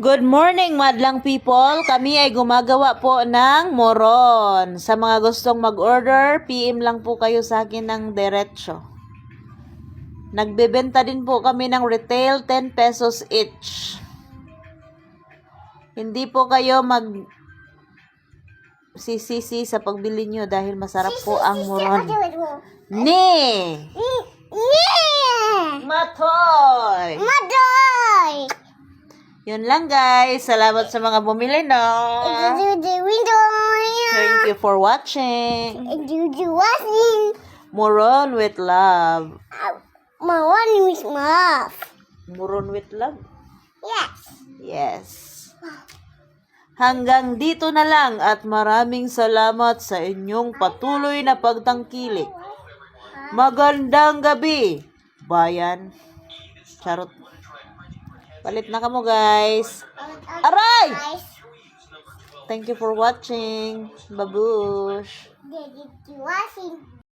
Good morning, madlang people. Kami ay gumagawa po ng moron. Sa mga gustong mag-order, PM lang po kayo sa akin ng diretsyo. Nagbebenta din po kami ng retail, 10 pesos each. Hindi po kayo mag sisisi sa pagbili nyo dahil masarap po ang moron. Ni! Yeah! Matoy! Madoy! Yun lang guys. Salamat sa mga bumili no. Thank you for watching. Moron with love. One is muff. Moron with love? Yes. Yes. Hanggang dito na lang at maraming salamat sa inyong patuloy na pagtangkilik. Magandang gabi, bayan. Charot. Palit na kamo guys. Aray! Thank you for watching. Babush. did the washing.